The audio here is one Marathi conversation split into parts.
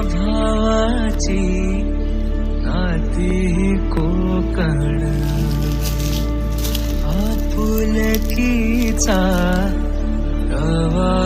भावाची नाती कोकण. आपुलकीचा रवा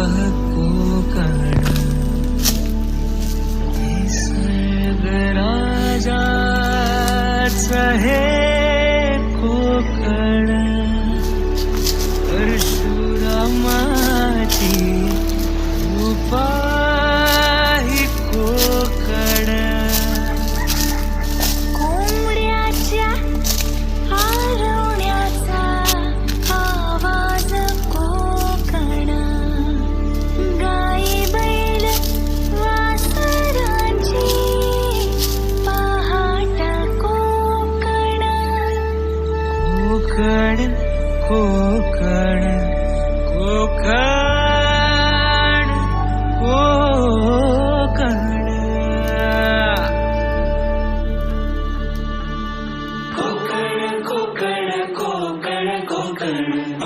कोकण कोकण कोकण कोकण. कोकण कोकण कोकण गणपती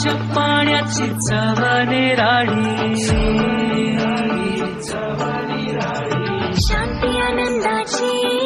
स्वच्छ पाण्याची चवने राणी. शांती आनंदाची.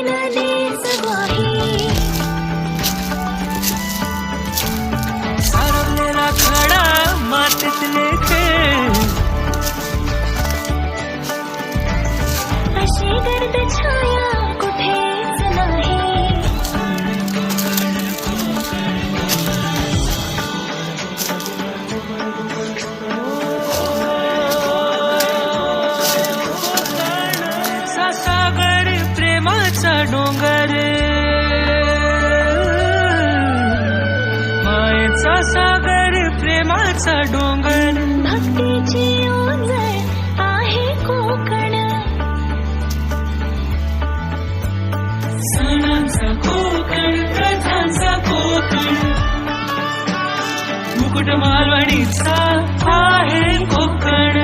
प्रेमाचा डोंगर. भक्तीची ओंजळ आहे कोकण. सणांचा कोकण प्रथांचा कोकण. मुकुट मालवणीचा आहे कोकण.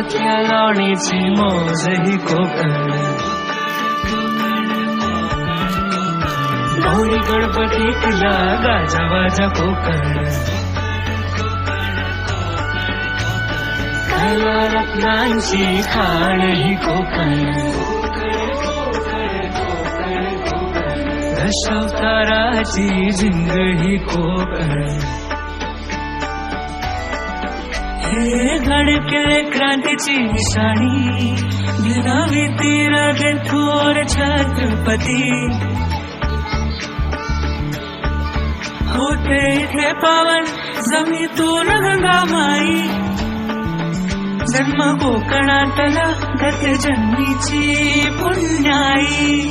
खेळाणीची लावणीची मौज ही कोकण गौरी गणपतीतला गाजावाजा कोकण. कला रत्नांची खाण ही कोकण. दशावताराची जिंग ही कोकण. हे धडकले क्रांतीची निशाणी. गिरावी तीर थोर छत्रपती. होते इथे पावन जमीतून गंगा माई. जन्म कोकणातला गत जन्मीची पुण्याई.